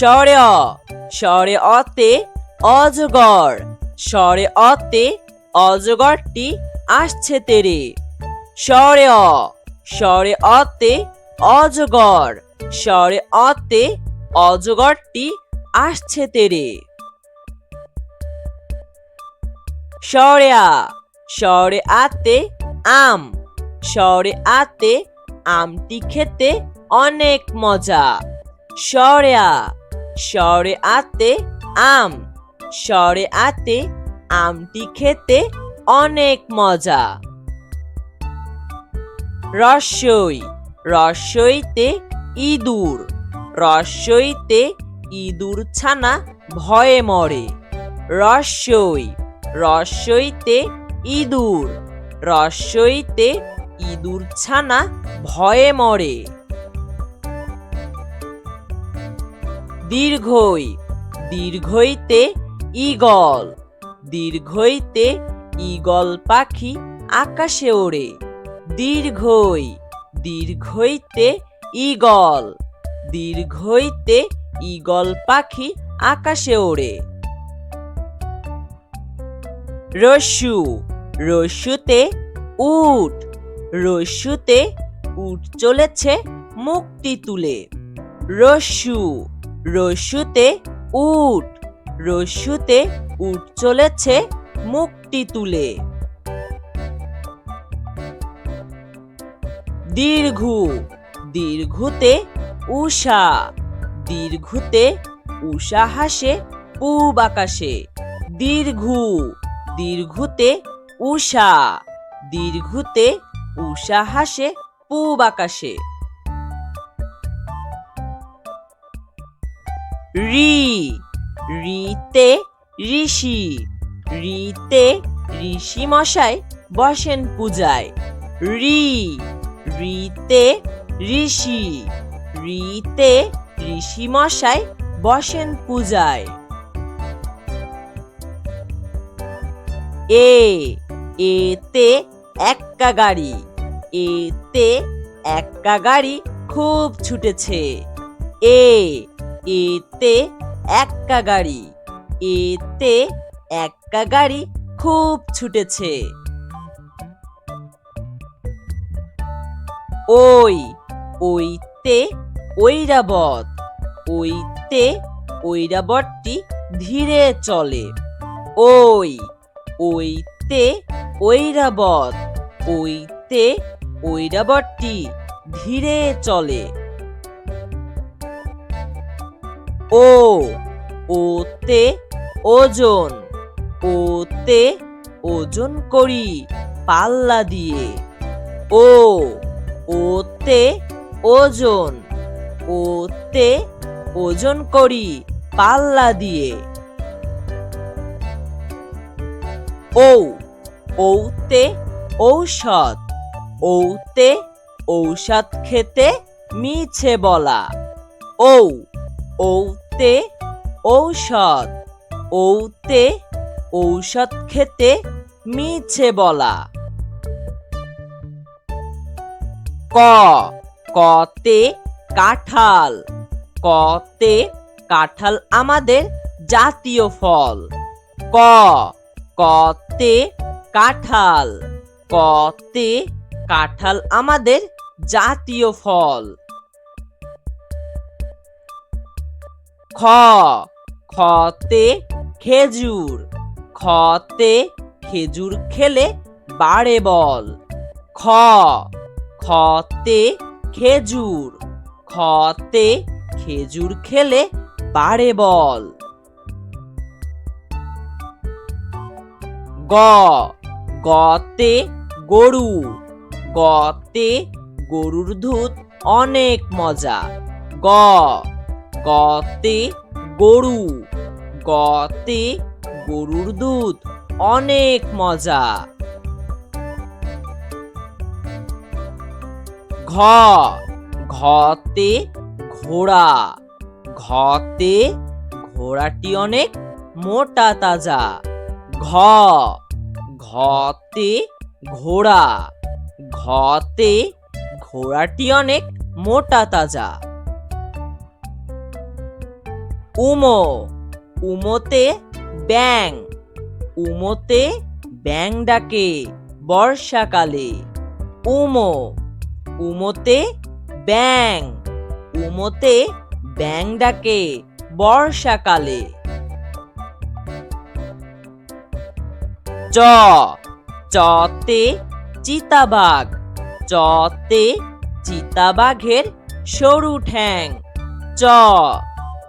স্বরে অ। স্বরে অতে অজগর। স্বরে অতে অজগরটি আসছে তেরে। স্বরে অ। স্বরে অতে অজগর। স্বরে অতে অজগরটি আসছে তেরে। স্বরে আ। স্বরে আতে আম। স্বরে আতে আমটি খেতে অনেক মজা। স্বরে আ। স্বরে আতে আম। স্বরে আতে আমটি খেতে অনেক মজা। রসই। রসইতে ইঁদুর। রসইতে ইঁদুর ছানা ভয়ে মরে। রসই। রসইতে ইঁদুর। রসইতে ইঁদুর ছানা ভয়ে মরে। দীর্ঘই, দীর্ঘইতে ঈগল দীর্ঘইতে ঈগল পাখি আকাশে ওড়ে। দীর্ঘই, দীর্ঘইতে ঈগল দীর্ঘইতে ঈগল পাখি আকাশে ওড়ে। রস্যু, রস্যুতে উট রস্যুতে উট চলেছে মুক্তি তুলে। রস্যু রস্যুতে উট রস্যুতে উট চলেছে মুক্তি তুলে। দীর্ঘু, দীর্ঘুতে উষা দীর্ঘুতে উষা হাসে পূব আকাশে। দীর্ঘু, দীর্ঘুতে উষা দীর্ঘুতে উষা হাসে পূব আকাশে। রি, রিতে ঋষি রিতে ঋষি মশাই বসেন পূজায়। রি, রিতে ঋষি রিতে ঋষি মশাই বসেন পূজায়। এ, এতে এক্কা গাড়ি, এতে এক্কা গাড়ি খুব ছুটেছে। এ এতে এক্কা গাড়ি। এতে এক্কা গাড়ি খুব ছুটেছে। ওই, ওইতে ঐরাবত ওইতে ঐরাবতটি ধীরে চলে। ওই, ওইতে ঐরাবত ওইতে ঐরাবতটি ধীরে চলে। ও, ওতে ওজন ওতে ওজন করি পাল্লা দিয়ে। ও, ওতে ওজন ওতে ওজন করি পাল্লা দিয়ে। ও, ওতে ঔষধ ওতে ঔষধ খেতে মিছে বলা। ও ওতে ঔষধ। ওতে ঔষধ খেতে মিছে বলা। ক, কতে কাঁঠাল। কতে কাঁঠাল আমাদের জাতীয় ফল। ক, কতে কাঁঠাল। কতে কাঁঠাল আমাদের জাতীয় ফল। খ, খতে খেজুর খতে খেজুর খেলে বাড়ে বল। খ, খতে খেজুর খতে খেজুর খেলে বাড়ে বল। গ, গতে গরু, গতে গরুর দুধ অনেক মজা। গ গতে গরু, গতে গরুর দুধ, অনেক মজা। ঘ, ঘতে ঘোড়া, ঘতে ঘোড়াটি অনেক মোটা তাজা। ঘ, ঘতে ঘোড়া, ঘতে ঘোড়াটি অনেক মোটা তাজা। উমো। উমোতে ব্যাং উমোতে ব্যাং ডাকে বর্ষাকালে। উমো। উমোতে ব্যাং উমোতে ব্যাং ডাকে বর্ষাকালে। চ। চতে চিতাবাঘ। চতে চিতাবাঘের সরু ঠ্যাং। চ।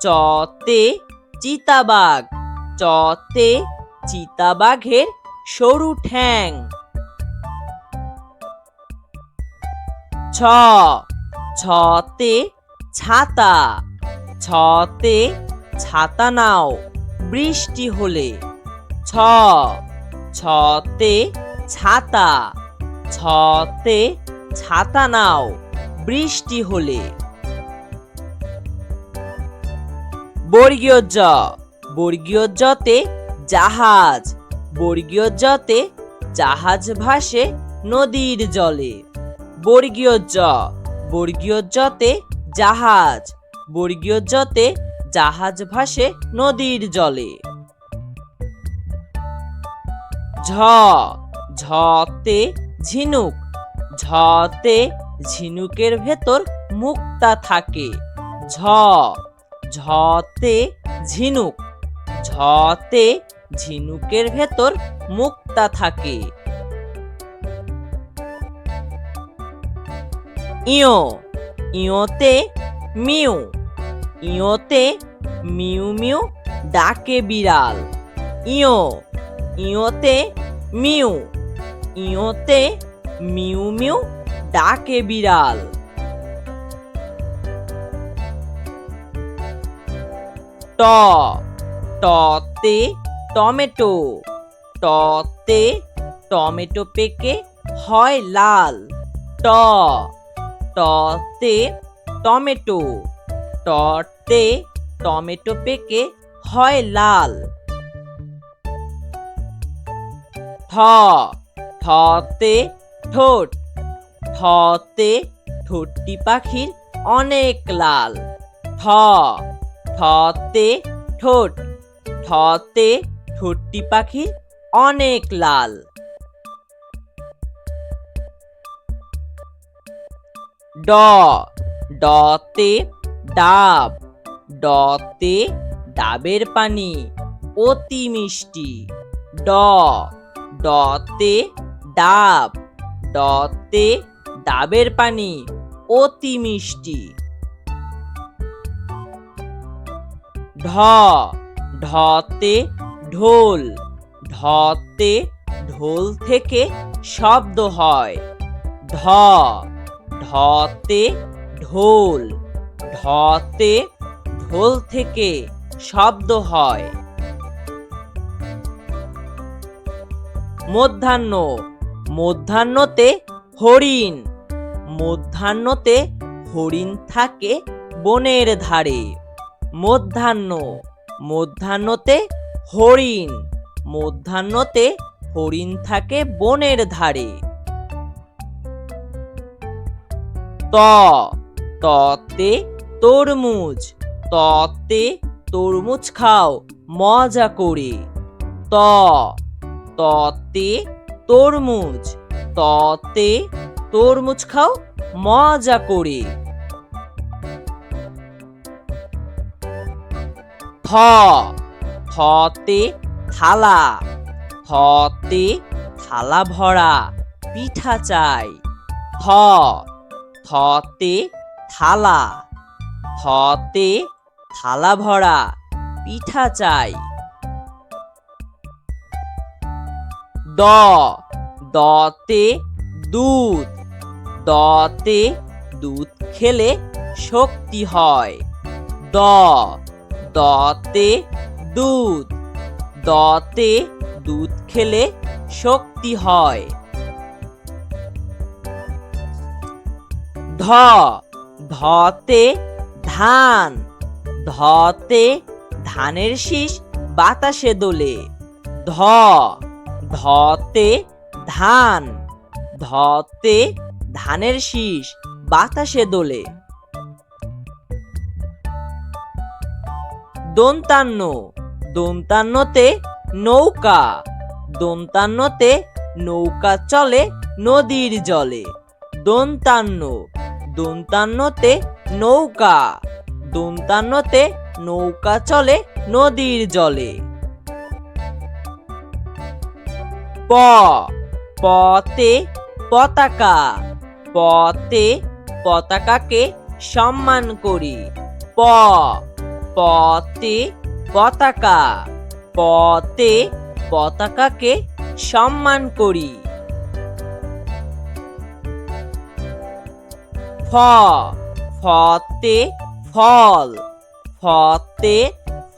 চতে চিতাবাঘ, চতে চিতাবাঘের সরু ঠ্যাং। ছ, ছতে ছাতা ছতে ছাতা নাও, বৃষ্টি হলে। ছ, ছতে ছাতা ছতে ছাতা নাও, বৃষ্টি হলে। বর্গীয় জ বর্গীয় জতে জাহাজ। বর্গীয় জতে জাহাজ ভাসে নদীর জলে। বর্গীয় জ বর্গীয় জতে জাহাজ। বর্গীয় জতে জাহাজ ভাসে নদীর জলে। ঝ। ঝতে ঝিনুক। ঝতে ঝিনুকের ভেতর মুক্তা থাকে। ঝ। ঝতে ঝিনুক। ঝতে ঝিনুকের ভেতর মুক্তা থাকে। ইয়ো, ইয়োতে মিউ। ইয়োতে মিউ মিউ ডাকে বিড়াল। ইয়ো, ইয়োতে মিউ। ইয়োতে মিউ মিউ ডাকে বিড়াল। ট টতে টমেটো টতে টমেটো পেকে হয় লাল, ট টতে টমেটো টতে টমেটো পেকে হয় লাল। ঠ ঠতে ঠোঁট ঠতে ঠোঁটটি পাখির অনেক লাল ঠ ঠতে ঠোঁট ঠতে ঠোঁটটি পাখির অনেক লাল। ড, ডতে ডাব, ডতে ডাবের পানি অতি মিষ্টি। ড, ডতে ডাব, ডতে ডাবের পানি অতি মিষ্টি। ঢ, ঢতে ঢোল ঢতে ঢোল থেকে শব্দ হয়। ঢ, ঢতে ঢোল ঢতে ঢোল থেকে শব্দ হয়। মধ্যাহ্ন, মধ্যাহ্নতে হরিণ মধ্যাহ্নতে হরিণ থাকে বনের ধারে। মধ্যাহ্ন। মধ্যাহ্নতে হরিণ। মধ্যাহ্নতে হরিণ থাকে বনের ধারে। ত। ততে তরমুজ। ততে তরমুজ খাও, মজা করে। ত। ততে তরমুজ। ততে তরমুজ খাও, মজা করে। থ থতে থালা থতে থালা ভরা, পিঠা চাই। থ থতে থালা থতে থালা ভরা, পিঠা চাই। দ, দতে দুধ দতে দুধ খেলে শক্তি হয়। দ দতে দুধ। দতে দুধ খেলে শক্তি হয়। ধ। ধতে ধান। ধতে ধানের শীষ বাতাসে দোলে। ধ। ধতে ধান। ধতে ধানের শীষ বাতাসে দোলে। দন্তান্ন। দন্তান্নতে নৌকা। দন্তান্নতে নৌকা চলে নদীর জলে। দন্তান্ন। দন্তান্নতে নৌকা। দন্তান্নতে নৌকা চলে নদীর জলে। প। পতে পতাকা। পতে পতাকাকে সম্মান করি। প। পতে পতাকা পতে পতাকাকে সম্মান করি। ফ, ফতে ফল ফতে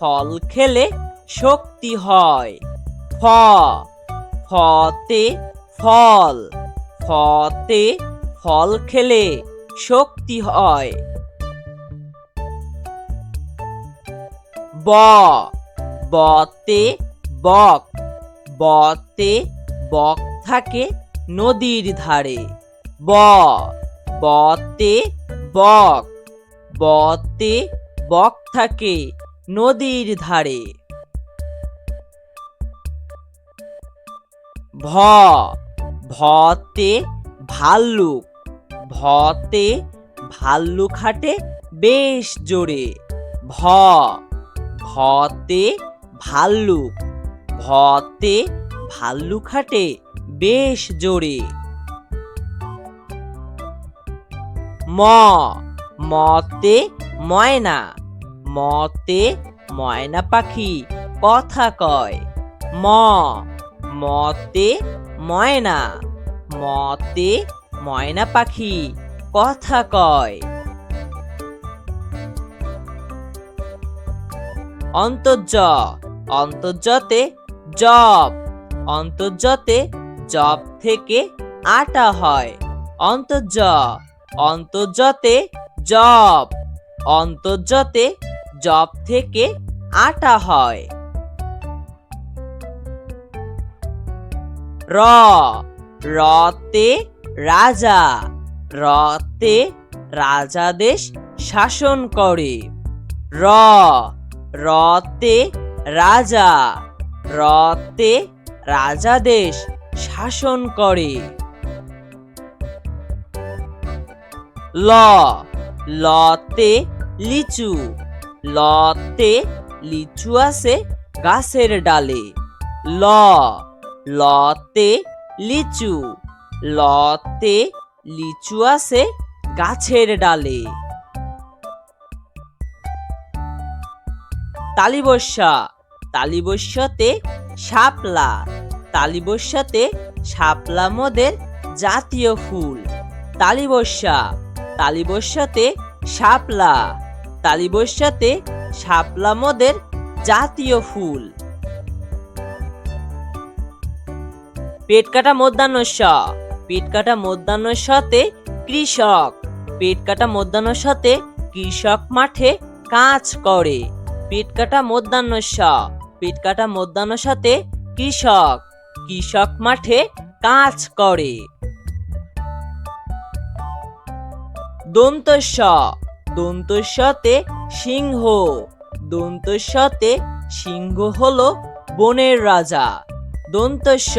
ফল খেলে শক্তি হয়। ফ, ফতে ফল ফতে ফল খেলে শক্তি হয়। ব। বতে বক। বতে বক থাকে নদীর ধারে। ব। বতে বক। বতে বক থাকে নদীর ধারে। ভ। ভতে ভাল্লুক। ভতে ভাল্লুক হাঁটে বেশ জোরে। ভ। ভতে ভাল্লুক ভতে ভাল্লুক হাঁটে বেশ জোরে। ম, মতে ময়না মতে ময়না পাখি কথা কয়। ম, মতে ময়না মতে ময়না পাখি কথা কয়। অন্তর্জ অন্তর্জতে জব। অন্তর্জতে জব থেকে আটা হয়। অন্তর্জ অন্তর্জতে জব। অন্তর্জতে জব থেকে আটা হয়। র। রতে রাজা। রতে রাজা দেশ শাসন করে। র। রতে রাজা রতে রাজা দেশ শাসন করে। ল, লতে লিচু লতে লিচু আছে গাছের ডালে। ল, লতে লিচু লতে লিচু আছে গাছের ডালে। তালিবস্যা। তালিবস্যাতে শাপলা। তালিবস্যাতে শাপলা মোদের জাতীয় ফুল। তালিবস্যা। তালিবস্যাতে শাপলা। তালিবস্যাতে শাপলা মোদের জাতীয় ফুল। পেট কাটা মধ্যাহ্নস্য। পেট কাটা মধ্যাহ্নস্যতে কৃষক। পেট কাটা মধ্যাহ্নস্যতে কৃষক মাঠে কাজ করে। পেট কাটা মধ্যাহ্নস্য। পেট কাটা মধ্যাহ্নস্যতে কৃষক। কৃষক মাঠে কাজ করে। দন্তস্য। দন্তস্যতে সিংহ। দন্তস্যতে সিংহ হলো বনের রাজা। দন্তস্য।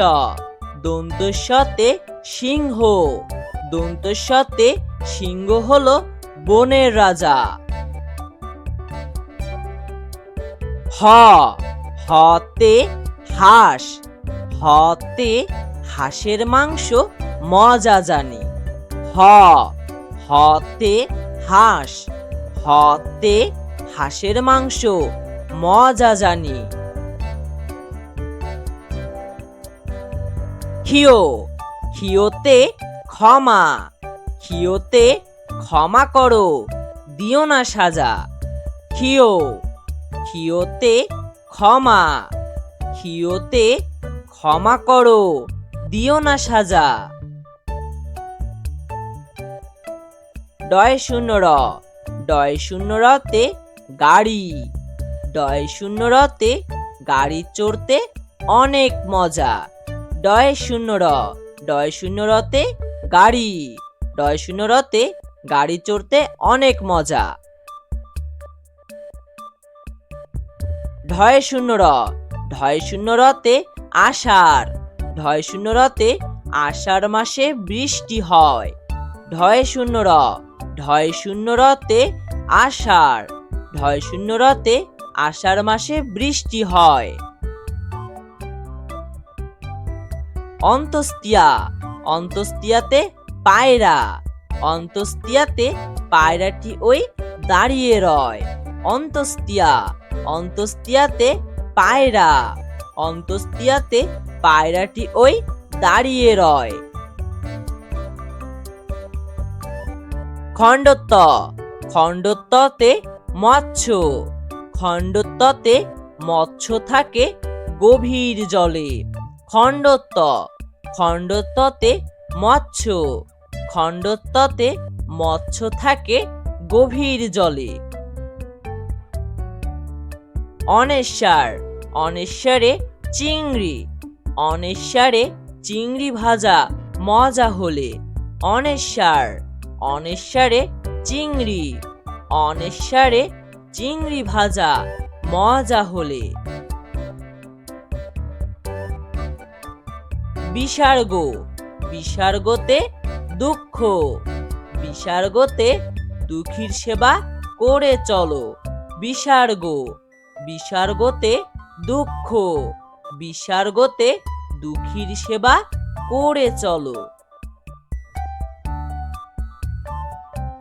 দন্তস্যতে সিংহ। দন্তস্যতে সিংহ হলো বনের রাজা। হ, হতে হাঁস, হতে হাঁসের মাংস, মজা জানি। হ, হতে হাঁস, হতে হাঁসের মাংস, মজা জানি। খিও খিওতে ক্ষমা খিওতে ক্ষমা করো, দিও না সাজা। খিও খিওতে ক্ষমা খিওতে ক্ষমা করো, দিও না সাজা। ডয় শূন্য র, ডয় শূন্য রতে গাড়ি, ডয় শূন্য রতে গাড়ি চড়তে অনেক মজা। ডয় শূন্য র, ডয় শূন্য রতে গাড়ি, ডয় শূন্য রতে গাড়ি চড়তে অনেক মজা। ঢয় শূন্য র ঢয় শূন্য রতে আষাঢ়। ঢয় শূন্য রতে আষাঢ় মাসে বৃষ্টি হয়। ঢয় শূন্য র ঢয় শূন্য রতে আষাঢ়। ঢয় শূন্য রতে আষাঢ় মাসে বৃষ্টি হয়। অন্তস্তিয়া অন্তস্তিয়াতে পায়রা। অন্তস্তিয়াতে পায়রাটি ওই দাঁড়িয়ে রয়। অন্তস্তিয়া অন্তস্তিয়াতে পায়রা। অন্তস্তিয়াতে পায়রাটি ওই দাঁড়িয়ে রয়। খণ্ডত্ব। খণ্ডত্বতে মৎস্য। খণ্ডত্বতে মৎস্য থাকে গভীর জলে। খণ্ডত্ব। খণ্ডত্বতে মৎস্য। খণ্ডত্বতে মৎস্য থাকে গভীর জলে। অনেশ্বর, অনেশ্বরে চিংড়ি অনেশ্বরে চিংড়ি ভাজা, মজা হলে। অনেশ্বর, অনেশ্বরে চিংড়ি অনেশ্বরে চিংড়ি ভাজা, মজা হলে। বিসর্গ বিসর্গতে দুঃখ বিসর্গতে দুঃখীর সেবা করে চলো। বিসর্গ বিসর্গতে দুঃখ বিসর্গতে দুঃখীর সেবা করে চলো।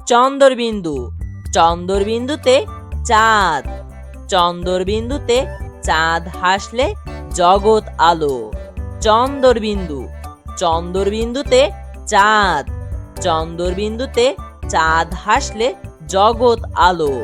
চন্দ্রবিন্দু, চন্দ্রবিন্দুতে চাঁদ চন্দ্রবিন্দুতে চাঁদ হাসলে জগৎ আলো। চন্দ্রবিন্দু, চন্দ্রবিন্দুতে চাঁদ চন্দ্রবিন্দুতে চাঁদ হাসলে জগৎ আলো।